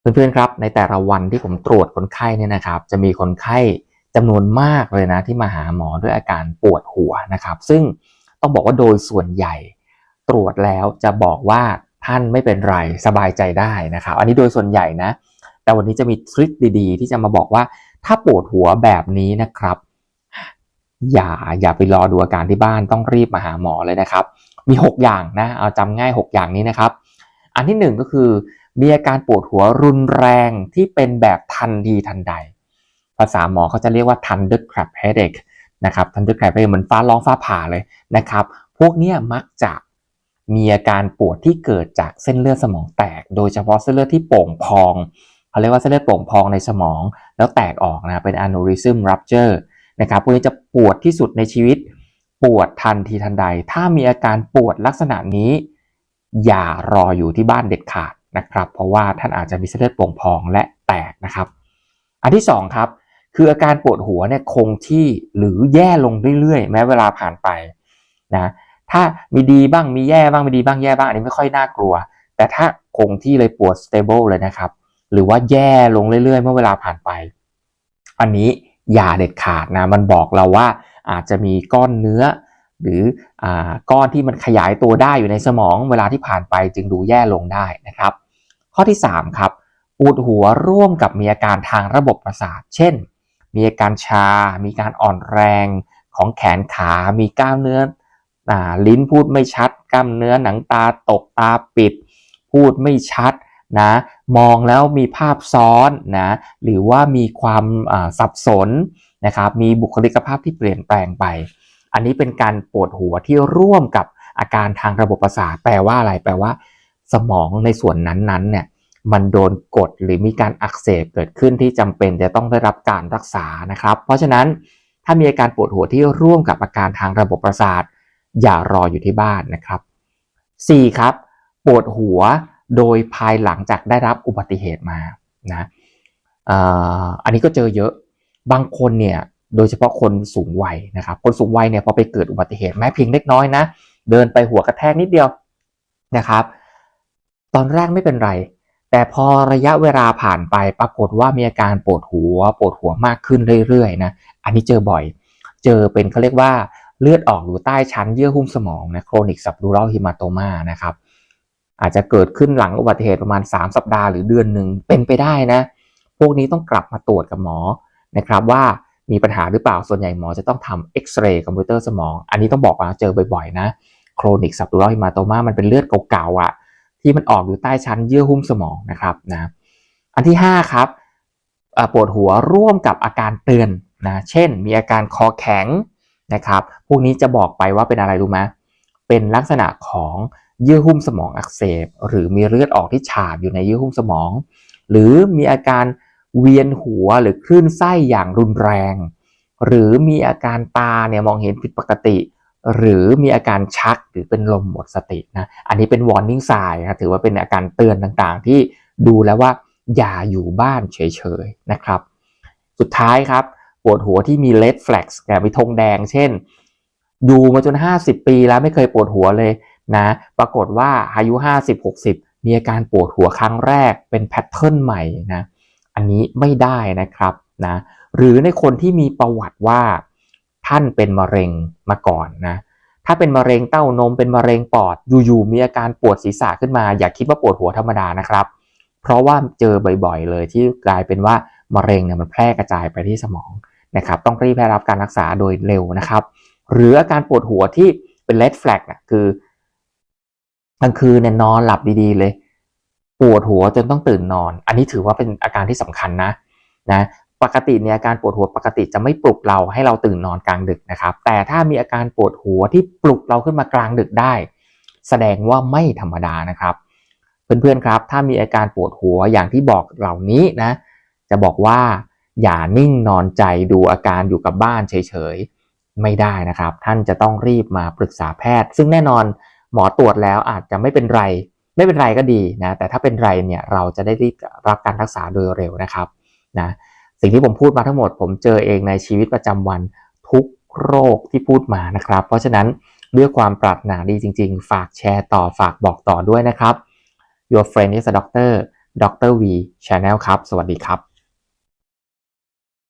เพื่อนๆครับในแต่ละวันที่ผมตรวจคนไข้เนี่ยนะครับ จะมีคนไข้จำนวนมากเลยนะที่มาหาหมอด้วยอาการปวดหัวนะครับ ซึ่งต้องบอกว่าโดยส่วนใหญ่ ตรวจแล้วจะบอกว่าท่านไม่เป็นไรสบายใจได้นะครับ อันนี้โดยส่วนใหญ่นะ แต่วันนี้จะมีทริคดีๆ ที่จะมาบอกว่าถ้าปวดหัวแบบนี้นะครับ อย่าอย่าไปรอดูอาการที่บ้านต้องรีบมาหาหมอเลยนะครับ มี 6 อย่างนะเอาจำง่าย 6 อย่างนี้นะครับ อันที่1ก็คือ มีอาการปวดหัวรุนแรงที่เป็นแบบทันทีทันใด ภาษาหมอเขาจะเรียกว่า thunderclap headache นะครับ thunderclap headache เหมือนฟ้าร้องฟ้าผ่าเลยนะครับ พวกนี้มักจะมีอาการปวดที่เกิดจากเส้นเลือดสมองแตก โดยเฉพาะเส้นเลือดที่โป่งพองเขาเรียกว่าเส้นเลือดโป่งพองในสมอง แล้วแตกออกนะเป็น aneurysm rupture นะครับพวกนี้จะปวดที่สุดในชีวิต ปวดทันทีทันใด ถ้ามีอาการปวดลักษณะนี้ อย่ารออยู่ที่บ้านเด็ดขาด นะครับ เพราะว่าท่านอาจจะมีเส้นเลือดโป่งพองและแตกนะครับ อันที่สองครับคืออาการปวดหัวเนี่ยคงที่หรือแย่ลงเรื่อยๆ แม้เวลาผ่านไปนะถ้ามีดีบ้างมีแย่บ้างมีดีบ้างแย่บ้างอันนี้ไม่ค่อยน่ากลัว แต่ถ้าคงที่เลยปวด stable เลยนะครับ หรือว่าแย่ลงเรื่อยๆ เมื่อเวลาผ่านไป อันนี้อย่าเด็ดขาดนะมันบอกเราว่าอาจจะมีก้อนเนื้อ หรืออก้อนที่มันขยายตัวได้อยู่ในสมองเวลาที่ผ่านไปจึงดูแย่ลงได้นะครับ ข้อที่ 3 ครับปวดหัวร่วมกับมีอาการทางระบบประสาท เช่น มีอาการชา มีการอ่อนแรงของแขนขา มีกล้ามเนื้ออลิ้นพูดไม่ชัด กล้ามเนื้อหนังตาตกตาปิด พูดไม่ชัดนะมองแล้วมีภาพซ้อนนะหรือว่ามีความสับสนนะครับมีบุคลิกภาพที่เปลี่ยนแปลงไป อันนี้เป็นการปวดหัวที่ร่วมกับอาการทางระบบประสาทแปลว่าอะไร แปลว่า สมองในส่วนนั้นๆเนี่ยมันโดนกดหรือมีการอักเสบเกิดขึ้นที่จำเป็นจะต้องได้รับการรักษานะครับ เพราะฉะนั้นถ้ามีอาการปวดหัวที่ร่วมกับอาการทางระบบประสาท อย่ารออยู่ที่บ้านนะครับ 4. ครับ ปวดหัวโดยภายหลังจากได้รับอุบัติเหตุมานะอันนี้ก็เจอเยอะ บางคนเนี่ย โดยเฉพาะคนสูงวัยนะครับ คนสูงวัยเนี่ยพอไปเกิดอุบัติเหตุแม้เพียงเล็กน้อยนะ เดินไปหัวกระแทกนิดเดียวนะครับ ตอนแรกไม่เป็นไร แต่พอระยะเวลาผ่านไปปรากฏว่ามีอาการปวดหัว ปวดหัวมากขึ้นเรื่อยๆนะ อันนี้เจอบ่อย เจอเป็นเขาเรียกว่าเลือดออกอยู่ใต้ชั้นเยื่อหุ้มสมองนะ chronic subdural hematoma นะครับ อาจจะเกิดขึ้นหลังอุบัติเหตุประมาณ 3 สัปดาห์หรือเดือนหนึ่งเป็นไปได้นะ พวกนี้ต้องกลับมาตรวจกับหมอนะครับว่า มีปัญหาหรือเปล่าส่วนใหญ่หมอจะต้องทำเอ็กซเรย์คอมพิวเตอร์สมอง อันนี้ต้องบอกว่าเจอบ่อยๆนะโครนิกซับดูรอฮิมาโตมามันเป็นเลือดเก่าๆอะ่ะที่มันออกอยู่ใต้ชั้นเยื่อหุ้มสมองนะครับนะอันที่ 5 ครับปวดหัวร่วมกับอาการเตือนนะเช่น มีอาการคอแข็งนะครับพวกนี้จะบอกไปว่าเป็นอะไรรู้ไหมเป็นลักษณะของเยื่อหุ้มสมองอักเสบ หรือมีเลือดออกที่ฉาบอยู่ในเยื่อหุ้มสมอง หรือมีอาการ เวียนหัวหรือคลื่นไส้อย่างรุนแรง หรือมีอาการตาเนี่ยมองเห็นผิดปกติ หรือมีอาการชักหรือเป็นลมหมดสตินะอันนี้เป็น warning sign นะถือว่าเป็นอาการเตือนต่างๆ ที่ดูแล้วว่าอย่าอยู่บ้านเฉยๆนะครับ สุดท้ายครับปวดหัวที่มี red flags แบบมีธงแดง เช่น อยู่มาจน 50 ปีแล้วไม่เคยปวดหัวเลยนะปรากฏว่าอายุ 50-60 มีอาการปวดหัวครั้งแรกเป็นแพทเทิร์นใหม่นะ อันนี้ไม่ได้นะครับนะหรือในคนที่มีประวัติว่าท่านเป็นมะเร็งมาก่อนนะถ้าเป็นมะเร็งเต้านมเป็นมะเร็งปอดอยู่ๆมีอาการปวดศีรษะขึ้นมา อย่าคิดว่าปวดหัวธรรมดานะครับ เพราะว่าเจอบ่อยๆ เลยที่กลายเป็นว่ามะเร็งเนี่ยมันแพร่กระจายไปที่สมองนะครับต้องรีบได้รับการรักษาโดยเร็วนะครับ หรืออาการปวดหัวที่เป็น red flag นะคือกลางคืนเนี่ยนอนหลับดีๆเลย ปวดหัวจนต้องตื่นนอน อันนี้ถือว่าเป็นอาการที่สำคัญนะนะปกติเนี่ยอาการปวดหัวปกติจะไม่ปลุกเราให้เราตื่นนอนกลางดึกนะครับ แต่ถ้ามีอาการปวดหัวที่ปลุกเราขึ้นมากลางดึกได้ แสดงว่าไม่ธรรมดานะครับ เพื่อนๆครับ ถ้ามีอาการปวดหัวอย่างที่บอกเหล่านี้นะ จะบอกว่า อย่านิ่งนอนใจดูอาการอยู่กับบ้านเฉยๆไม่ได้นะครับ ท่านจะต้องรีบมาปรึกษาแพทย์ ซึ่งแน่นอนหมอตรวจแล้วอาจจะไม่เป็นไร ไม่เป็นไรก็ดีนะแต่ถ้าเป็นไรเนี่ยเราจะได้รีบรับการรักษาโดยเร็วนะครับนะสิ่งที่ผมพูดมาทั้งหมด ผมเจอเองในชีวิตประจำวันทุกโรคที่พูดมานะครับ เพราะฉะนั้นด้วยความปรารถนาดีจริง ๆ ฝากแชร์ต่อฝากบอกต่อด้วยนะครับ Your friend is a doctor ดร V Channel ครับ สวัสดีครับ